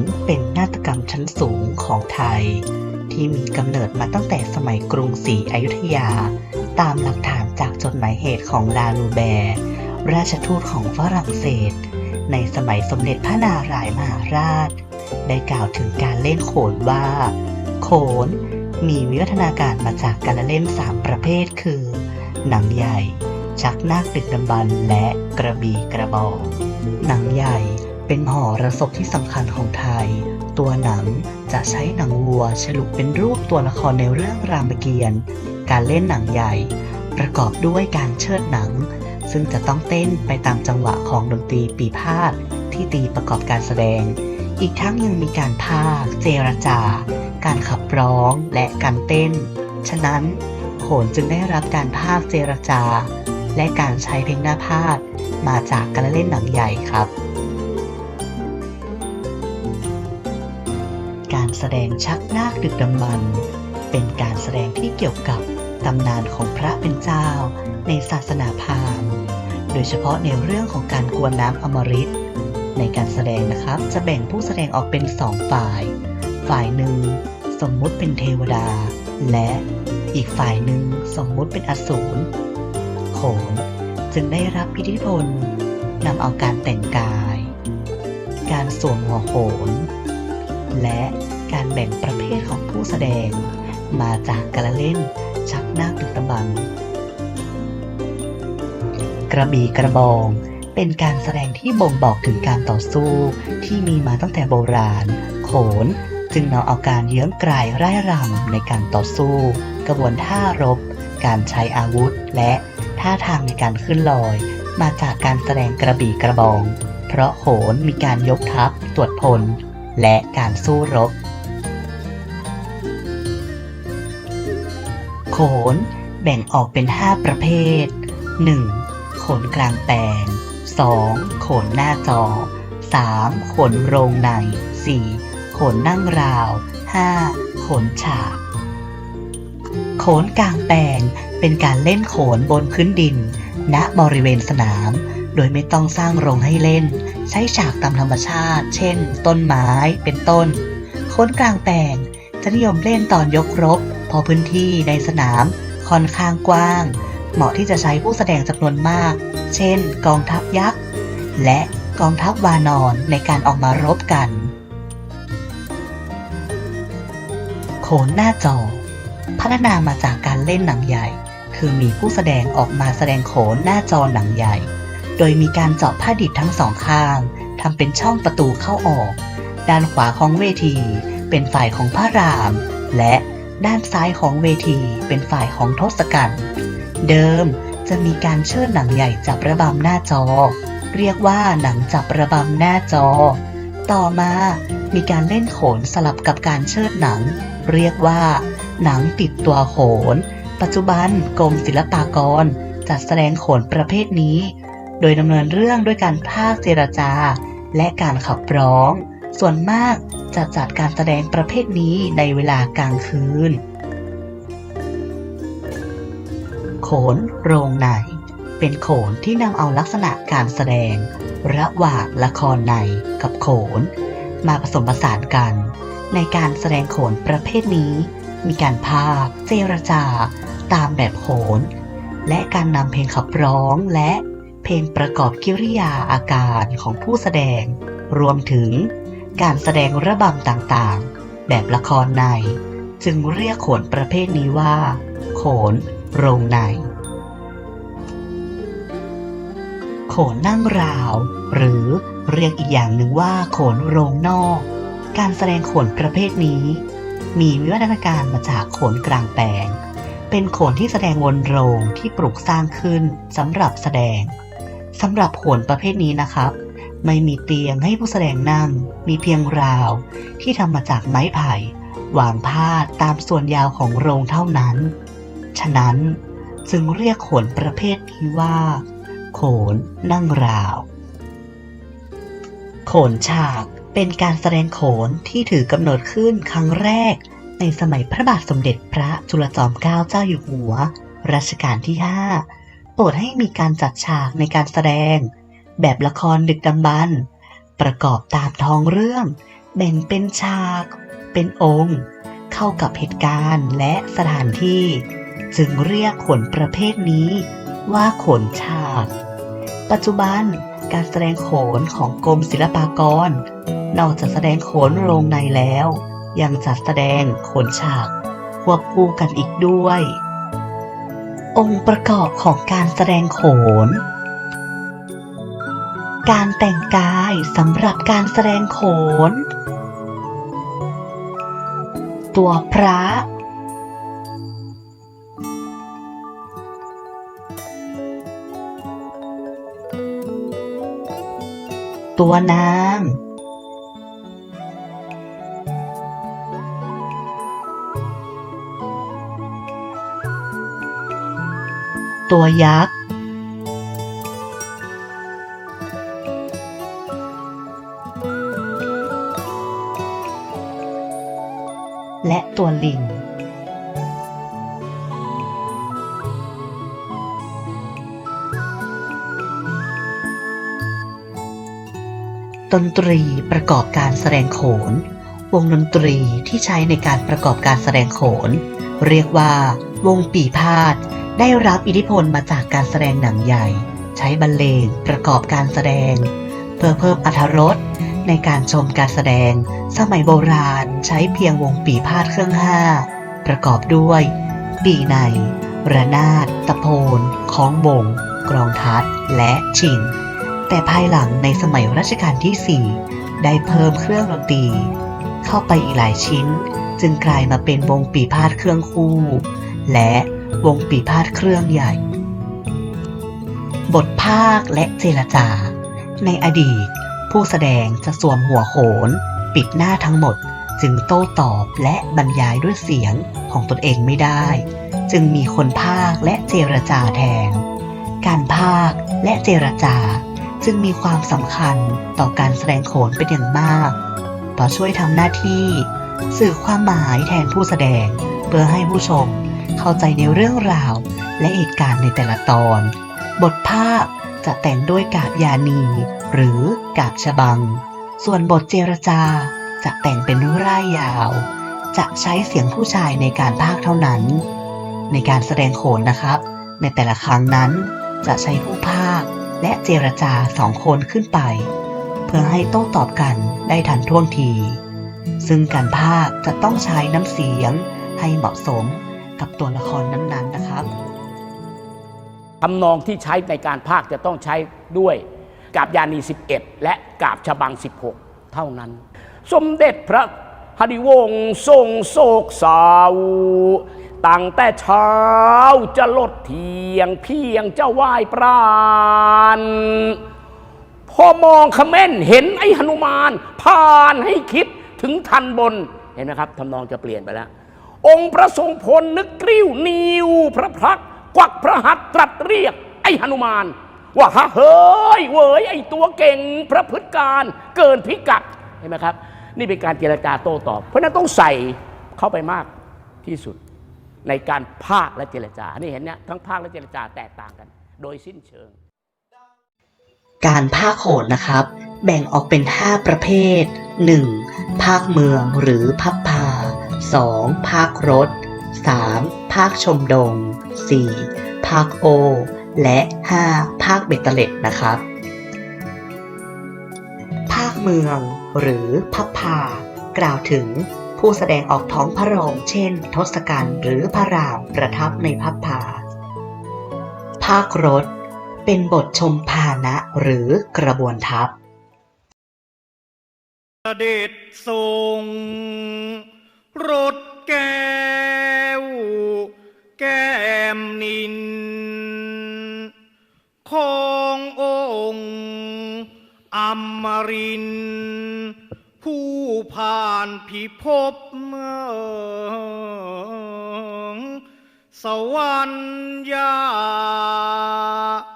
นเป็นนาฏกรรมชั้นสูงของไทย ที่มีกำเนิดมาตั้งแต่สมัยกรุงศรีอยุธยา ตามหลักฐานจากจดหมายเหตุของลาลูแบร์ ราชทูตของฝรั่งเศส ในสมัยสมเด็จพระนารายมหาราช ได้กล่าวถึงการเล่นโขนว่า โขนมีวิวัฒนาการมาจากการเล่นสามประเภทคือ หนังใหญ่ ชักนาคดึกดำบรรและกระบี่กระบอกหนังใหญ่ เป็นหอระศพที่สำคัญของไทย ตัวหนังจะใช้หนังวัวฉลุเป็นรูปตัวละครในเรื่องรามเกียรติ์ การเล่นหนังใหญ่ ประกอบด้วยการเชิดหนัง ซึ่งจะต้องเต้นไปตามจังหวะของดนตรีปีพาดที่ตีประกอบการแสดง อีกทั้งยังมีการพากเจรจา การขับร้องและการเต้น ฉะนั้นโขนจึงได้รับการพากเจรจา และการใช้เพลงหน้าพาดมาจากการเล่นหนังใหญ่ครับ แสดงชักนาคดึกดำบรรเป็นการแสดงที่เกี่ยวกับตำนานของพระเป็นเจ้าในศาสนาพราหมณ์ โดยเฉพาะในเรื่องของการกวนน้ำอมฤต ในการแสดงนะครับจะแบ่งผู้แสดงออกเป็นสองฝ่าย ฝ่ายหนึ่งสมมุติเป็นเทวดา และอีกฝ่ายหนึ่งสมมุติเป็นอสูรโขนจึงได้รับพิธิพลนำเอาการแต่งกาย การสวมหัวโขนและ การแบ่งประเภทของผู้แสดง มาจากการเล่นชักนาคดึกดำบรรกระบี่กระบอง เป็นการแสดงที่บ่งบอกถึงการต่อสู้ที่มีมาตั้งแต่โบราณ โขนจึงนำเอาการเยื้องกลายไร่รำในการต่อสู้ กระบวนท่ารบ การใช้อาวุธ และท่าทางในการขึ้นลอย มาจากการแสดงกระบี่กระบอง เพราะโขนมีการยกทัพตรวจพล และการสู้รบ โขนแบ่งออกเป็น 5 ประเภท 1. โขนกลางแปลง 2. โขนหน้าจอ 3. โขนโรงใน 4. โขนนั่งราว 5. โขนฉาก โขนกลางแปลงเป็นการเล่นโขนบนพื้นดิน ณบริเวณสนาม โดยไม่ต้องสร้างโรงให้เล่น ใช้ฉากตามธรรมชาติ เช่น ต้นไม้เป็นต้น โขนกลางแปลงจะนิยมเล่นตอนยกรบ พอพื้นที่ในสนามค่อนข้างกว้าง เหมาะที่จะใช้ผู้แสดงจำนวนมาก เช่น กองทัพยักษ์ และกองทัพวานอนในการออกมารบกัน โขนหน้าจอ พัฒนามาจากการเล่นหนังใหญ่ คือมีผู้แสดงออกมาแสดงโขนหน้าจอหนังใหญ่ โดยมีการเจาะผ้าดิบทั้งสองข้างทำเป็นช่องประตูเข้าออก ด้านขวาของเวที เป็นฝ่ายของพระราม และ ด้านซ้ายของเวทีเป็นฝ่ายของทศกัณฐ์เดิมจะมีการเชิดหนังใหญ่จับระบำหน้าจอ เรียกว่าหนังจับระบำหน้าจอ ต่อมามีการเล่นโขนสลับกับการเชิดหนัง เรียกว่า หนังติดตัวโขน ปัจจุบันกรมศิลปากร จัดแสดงโขนประเภทนี้ โดยดำเนินเรื่องด้วยการพากย์เจรจา และการขับร้อง ส่วนมากจะจัดการแสดงประเภทนี้ในเวลากลางคืน โขนโรงใน เป็นโขนที่นำเอาลักษณะการแสดง ระหว่างละครในกับโขน มาผสมผสานกัน ในการแสดงโขนประเภทนี้ มีการพากเจรจา ตามแบบโขน และการนำเพลงขับร้องและเพลงประกอบกิริยาอาการของผู้แสดง รวมถึง การแสดงระบำต่างๆ แบบละครใน จึงเรียกโขนประเภทนี้ว่า โขนโรงใน โขนนั่งราว หรือเรียกอีกอย่างหนึ่งว่า โขนโรงนอก การแสดงโขนประเภทนี้ มีวิวัฒนาการมาจากโขนกลางแปลง เป็นโขนที่แสดงวนโรงที่ปลูกสร้างขึ้นสำหรับแสดงสำหรับโขนประเภทนี้นะครับ ไม่มีเตียงให้ผู้แสดงนั่ง มีเพียงราว ที่ทำมาจากไม้ไผ่วางพาดตามส่วนยาวของโรงเท่านั้น ฉะนั้นจึงเรียกโขนประเภทนี้ว่า โขนนั่งราว โขนฉากเป็นการแสดงโขนที่ถือกำเนิดขึ้นครั้งแรก ในสมัยพระบาทสมเด็จพระจุลจอมเกล้าเจ้าอยู่หัว รัชกาลที่ 5 โปรดให้มีการจัดฉากในการแสดง แบบละครดึกดำบรรประกอบตามท้องเรื่อง แบ่งเป็นฉาก เป็นองค์ เข้ากับเหตุการณ์และสถานที่ จึงเรียกขนประเภทนี้ว่าขนฉาก ปัจจุบันการแสดงโขนของกรมศิลปากร นอกจากแสดงโขนโรงในแล้ว ยังจัดแสดงโขนฉากควบคู่กันอีกด้วย องค์ประกอบของการแสดงโขน การแต่งกายสำหรับการแสดงโขน ตัวพระ ตัวนางตัวยักษ์ ตัวลิง ดนตรีประกอบการแสดงโขน วงดนตรีที่ใช้ในการประกอบการแสดงโขน เรียกว่าวงปีพาดได้รับอิทธิพลมาจากการแสดงหนังใหญ่ ใช้บรรเลงประกอบการแสดง เพื่อเพิ่มอรรถรส ในการชมการแสดง สมัยโบราณใช้เพียงวงปีพาดเครื่องห้า ประกอบด้วย ปีในระนาด ตะโพนค้องบง กรองทัด และชิง แต่ภายหลังในสมัยรัชกาลที่ 4 ได้เพิ่มเครื่องดนตรี เข้าไปอีกหลายชิ้น จึงกลายมาเป็นวงปีพาดเครื่องคู่ และวงปีพาดเครื่องใหญ่ บทภาคและเจรจา ในอดีต ผู้แสดงจะสวมหัวโขน ปิดหน้าทั้งหมด จึงโต้ตอบและบรรยายด้วยเสียงของตนเองไม่ได้ จึงมีคนภาคและเจรจาแทน การภาคและเจรจา จึงมีความสำคัญต่อการแสดงโขนเป็นอย่างมากเพราะช่วยทำหน้าที่ สื่อความหมายแทนผู้แสดง เพื่อให้ผู้ชมเข้าใจในเรื่องราว และเหตุการณ์ในแต่ละตอน บทภาคจะแต่งด้วยกาบยานี หรือกาบฉบัง ส่วนบทเจรจาจะแต่งเป็นร่ายยาว จะใช้เสียงผู้ชายในการภาคเท่านั้น ในการแสดงโขนนะครับ ในแต่ละครั้งนั้นจะใช้ผู้ภาคและเจรจาสองคนขึ้นไป เพื่อให้โต้ตอบกันได้ทันท่วงที ซึ่งการภาคจะต้องใช้น้ำเสียงให้เหมาะสมกับตัวละครนั้นๆนะครับทำนองที่ใช้ในการภาคจะต้องใช้ด้วย กาบยานี 11 และกาบฉบัง 16 เท่านั้น สมเด็จพระหริวงศ์ทรงโศกเศร้าตั้งแต่เช้าจะลดเทียงเพียงจะไหว้ปราณพอมองขม้นเห็นไอ้หนุมานผ่านให้คิดถึงทันบนเห็นไหมครับทำนองจะเปลี่ยนไปแล้ว องค์พระทรงพลนึกกริ้วนิวพระพัก กวักพระหัตตรัสเรียกไอ้หนุมาน ว่าฮะเฮ้ยเว้ยไอตัวเก่งพระพฤติการเกินพิกัดเห็นไหมครับ นี่เป็นการเจรจาโต้ตอบ เพราะฉะนั้นต้องใส่เข้าไปมากที่สุดในการภาคและเจรจา นี่เห็นเนี่ยทั้งภาคและเจรจาแตกต่างกัน โดยสิ้นเชิง การภาคโขนนะครับ แบ่งออกเป็น 5 ประเภท 1. ภาคเมืองหรือพับพา 2. ภาครถ 3. ภาคชมดง 4. ภาคโอ และ 5. ภาคเบตเตเล็ดนะครับ ภาคเมืองหรือพับพากล่าวถึงผู้แสดงออกท้องพระโรงเช่น ทศกัณฐ์หรือพระรามประทับในพับพา ภาครถ เป็นบทชมพานะหรือกระบวนทัพเด็จทรงรถแก้ว แก้มนิน ขององค์อมริน ผู้ผ่านพิภพเมืองสวรรยาเฮ้ยา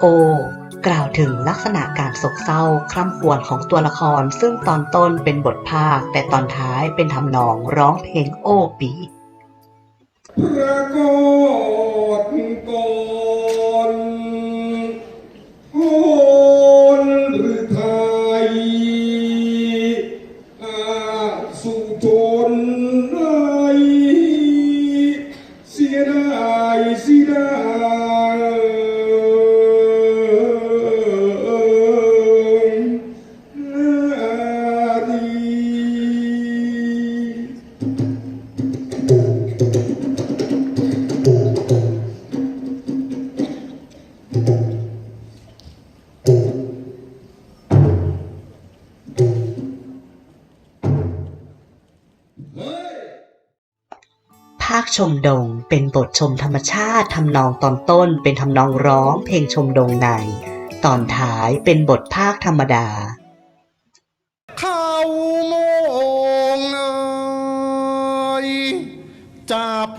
โอ กล่าวถึงลักษณะการโศกเศร้าคร่ำครวญของตัวละคร ซึ่งตอนต้นเป็นบทภาค แต่ตอนท้ายเป็นทำนองร้องเพลงโอปีป ชมดง เป็นบทชมธรรมชาติทำนองตอนต้น เป็นทำนองร้องเพลงชมดงใน ตอนท้ายเป็นบทภาคธรรมดา เข้ามองเอยจับ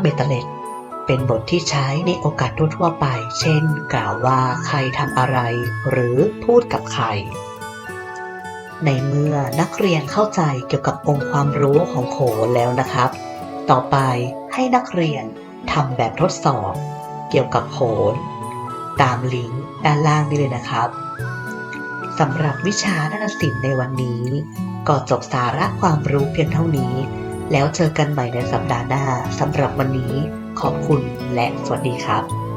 เบตเล็ดเป็นบทที่ใช้ในโอกาสทั่วๆไป เช่น กล่าวว่าใครทำอะไร หรือพูดกับใคร ในเมื่อนักเรียนเข้าใจเกี่ยวกับองค์ความรู้ของโขนแล้วนะครับ ต่อไปให้นักเรียนทำแบบทดสอบ เกี่ยวกับโขน ตามลิงก์ด้านล่างนี้เลยนะครับสำหรับวิชานาฏศิลป์ในวันนี้ ก็จบสาระความรู้เพียงเท่านี้ แล้วเจอกันใหม่ในสัปดาห์หน้าสำหรับวันนี้ขอบคุณและสวัสดีครับ